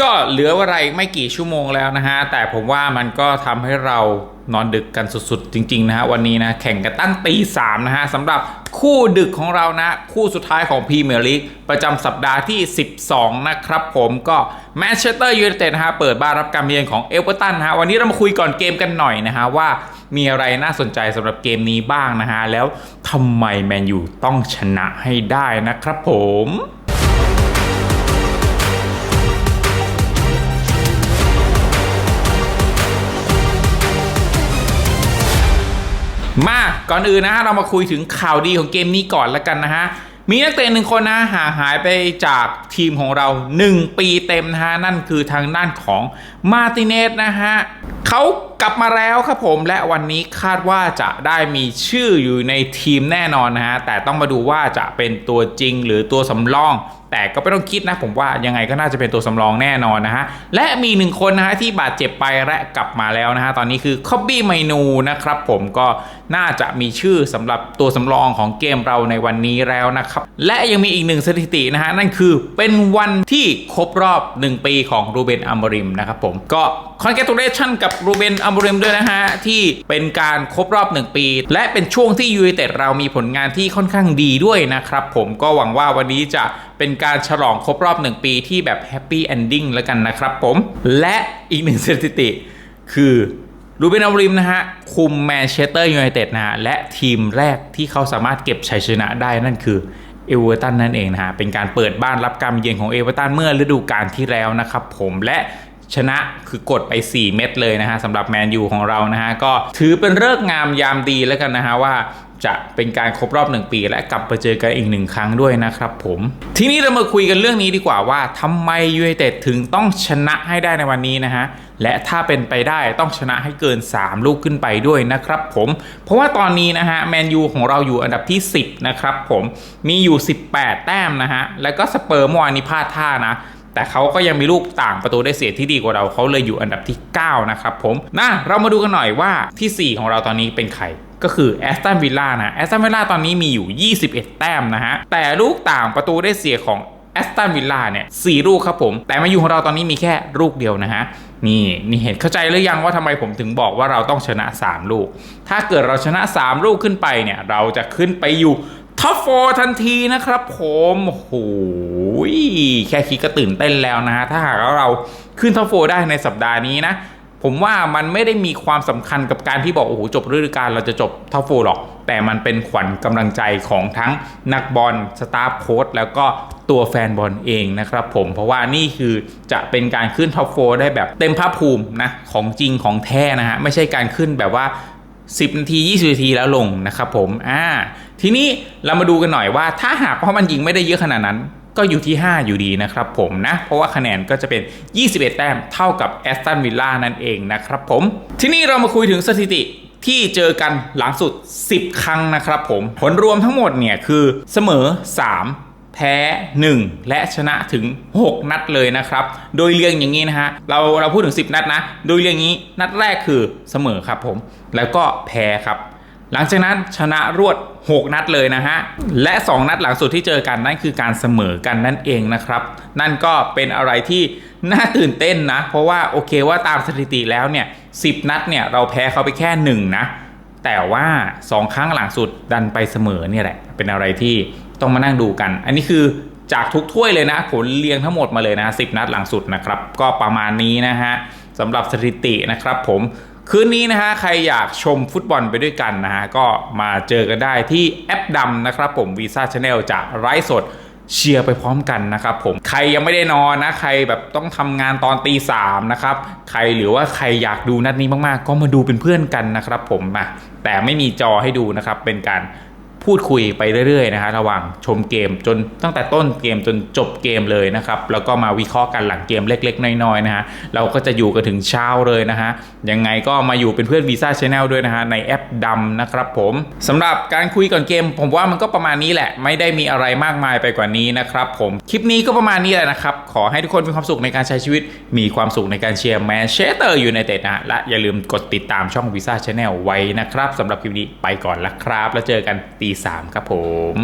ก็เหลืออะไรไม่กี่ชั่วโมงแล้วนะฮะ แต่ผมว่ามันก็ทำให้เรานอนดึกกันสุดๆ จริงๆนะฮะ วันนี้นะแข่งกันตั้งตีสามนะฮะสำหรับคู่ดึกของเรานะ คู่สุดท้ายของพรีเมียร์ลีกประจำสัปดาห์ที่ 12 นะครับผมก็แมนเชสเตอร์ยูไนเต็ดนะฮะ เปิดบ้านรับการเยือนของเอเวอร์ตันฮะ วันนี้เรามาคุยก่อนเกมกันหน่อยนะฮะ ว่ามีอะไรน่าสนใจสำหรับเกมนี้บ้างนะฮะแล้วทำไมแมนยูต้องชนะให้ได้นะครับผม มาก่อนอื่นนะฮะเรามาคุยถึงข่าวดีของเกมนี้ก่อนละกันนะฮะมีนักเตะหนึ่งคนนะหาหายไปจากทีมของเรา 1 ปีเต็มนะฮะนั่นคือทางด้านของมาร์ติเนสนะฮะเขากลับมาแล้วครับผมและวันนี้คาดว่าจะได้มีชื่ออยู่ในทีมแน่นอนนะฮะ แต่ต้องมาดูว่าจะเป็นตัวจริงหรือตัวสำรอง แต่ก็ไม่ต้องคิดนะผมว่ายังไงก็น่าจะเป็นตัวสำรองแน่นอนนะฮะ และมีหนึ่งคนนะฮะที่บาดเจ็บไปและกลับมาแล้วนะฮะ ตอนนี้คือคอบบี้ไมนูนะครับผมก็น่าจะมีชื่อสำหรับตัวสำรองของเกมเราในวันนี้แล้วนะครับ และยังมีอีกหนึ่งสถิตินะฮะนั่นคือเป็นวันที่ครบรอบ 1 ปีของรูเบนอัมบริมนะครับผมก็คอนแกตูเลชันกับรูเบนอัมบริมด้วยนะฮะ ที่เป็นการครบรอบ 1 ปี และเป็นช่วงที่ยูไนเต็ดเรามีผลงานที่ค่อนข้างดีด้วยนะครับ ผมก็หวังว่าวันนี้จะเป็นการฉลองครบรอบ 1 ปีที่แบบแฮปปี้เอนดิ้งแล้วกันนะครับผม และอีกหนึ่งสถิติ คือรูเบนอัมบริมนะฮะ คุมแมนเชสเตอร์ยูไนเต็ดนะฮะและทีมแรกที่เขาสามารถเก็บชัยชนะได้นั่นคือเอเวอร์ตันนั่นเองนะฮะ เป็นการเปิดบ้านรับการเยือนของเอเวอร์ตันเมื่อฤดูกาลที่แล้วนะครับผม และ ชนะคือกดไป 4 เม็ดเลยนะฮะสำหรับแมนยูของเรานะฮะก็ถือเป็นเลิกงามยามดีแล้วกันนะฮะว่าจะเป็นการครบรอบ 1 ปี และกลับมาเจอกันอีกหนึ่งครั้งด้วยนะครับผมทีนี้เรามาคุยกันเรื่องนี้ดีกว่าว่าทำไมยูไนเต็ดถึงต้องชนะให้ได้ในวันนี้นะฮะและถ้าเป็นไปได้ต้องชนะให้เกิน 3 ลูกขึ้นไปด้วยนะครับผมเพราะว่าตอนนี้นะฮะแมนยูของเราอยู่อันดับที่ 10 นะครับผมมีอยู่ 18 แต้มนะฮะแล้วก็สเปอร์เมื่อวานนี้พลาดท่านะ แต่เขาก็ยังมีลูกต่างประตูได้เสียที่ดีกว่าเราเขาเลยอยู่อันดับที่ 9 นะครับผมนะเรามาดูกันหน่อยว่าที่ 4 ของเราตอนนี้เป็นใครก็คือแอสตันวิลล่านะแอสตันวิลล่าตอนนี้มีอยู่ 21 แต้มนะฮะแต่ลูกต่างประตูได้เสียของแอสตันวิลล่าเนี่ยสลูกครับผม แต่มาอยู่ของเราตอนนี้มีแค่ลูกเดียวนะฮะ นี่นี่เห็นเข้าใจหรือยังว่าทำไมผมถึงบอกว่าเราต้องชนะ 3 ลูก ถ้าเกิดเราชนะ 3 ลูกขึ้นไปเนี่ย เราจะขึ้นไปอยู่ท็อปโฟทันทีนะครับผมโอ้โห แค่คิดก็ตื่นเต้นแล้วนะฮะถ้าหากว่าเราขึ้นท็อปโฟได้ในสัปดาห์นี้นะ ผมว่ามันไม่ได้มีความสำคัญกับการที่บอกโอ้โหจบฤดูกาลเราจะจบท็อปโฟหรอก แต่มันเป็นขวัญกำลังใจของทั้งนักบอลสตาฟโค้ชแล้วก็ตัวแฟนบอลเองนะครับผมเพราะว่านี่คือจะเป็นการขึ้นท็อปโฟได้แบบเต็มภาคภูมินะของจริงของแท้นะฮะไม่ใช่การขึ้นแบบว่า10 นาที 20 นาทีแล้วลงนะครับผม อ่า ทีนี้เรามาดูกันหน่อยว่า ถ้าหากว่ามันยิงไม่ได้เยอะขนาดนั้น ก็อยู่ที่ 5 อยู่ดีนะครับผมนะ เพราะว่าคะแนนก็จะเป็น 21 แต้มเท่ากับแอสตันวิลล่านั่นเองนะครับผม ทีนี้เรามาคุยถึงสถิติที่เจอกันหลังสุด 10 ครั้งนะครับผม ผลรวมทั้งหมดเนี่ยคือเสมอ 3แพ้ 1 และชนะถึง 6 นัดเลยนะครับ โดยเรียงอย่างนี้นะฮะ เราเราพูดถึง 10 นัดนะ โดยเรียงนี้นัดแรกคือเสมอครับผม แล้วก็แพ้ครับ หลังจากนั้นชนะรวด 6 นัดเลยนะฮะ และ 2 นัดหลังสุดที่เจอกันนั่นคือการเสมอกันนั่นเองนะครับ นั่นก็เป็นอะไรที่น่าตื่นเต้นนะ เพราะว่าโอเคว่าตามสถิติแล้วเนี่ย10นัดเนี่ยเราแพ้เขาไปแค่ 1 นะ แต่ว่า 2 ครั้งหลังสุดดันไปเสมอเนี่ยแหละ เป็นอะไรที่ต้องมานั่งดูกัน อันนี้คือจากทุกถ้วยเลยนะผลเรียงทั้งหมดมาเลยนะ10 นัดหลังสุดนะครับ ก็ประมาณนี้นะฮะสำหรับสถิตินะครับผม คืนนี้นะฮะใครอยากชมฟุตบอลไปด้วยกันนะฮะก็มาเจอกันได้ที่แอปดำนะครับผมวีซ่าชาแนลจะไลฟ์สดเชียร์ไปพร้อมกันนะครับผมใครยังไม่ได้นอนนะ ใครแบบต้องทำงานตอนตีสามนะครับใครหรือว่าใครอยากดูนัดนี้มากๆ ก็มาดูเป็นเพื่อนกันนะครับผมนะแต่ไม่มีจอให้ดูนะครับเป็นการ พูดคุยไปเรื่อยๆนะฮะระหว่างชมเกมจนตั้งแต่ต้นเกมจนจบเกมเลยนะครับแล้วก็มาวิเคราะห์กันหลังเกมเล็ก ๆ น้อยๆนะฮะเราก็จะอยู่กันถึงเช้าเลยนะฮะยังไงก็มาอยู่เป็นเพื่อนวีซ่าชาแนลด้วยนะฮะในแอปดำนะครับผมสำหรับการคุยก่อนเกม ผมว่ามันก็ประมาณนี้แหละ ไม่ได้มีอะไรมากมายไปกว่านี้นะครับผมคลิปนี้ก็ประมาณนี้แหละนะครับขอให้ทุกคนมีความสุขในการใช้ชีวิต มีความสุขในการเชียร์แมนเชสเตอร์อยูไนเตดนะฮะและอย่าลืมกดติดตามช่องวีซ่าชาแนลไว้นะครับสำหรับคลิปนี้ไปก่อนละครับ แล้วเจอกันตีสามครับผม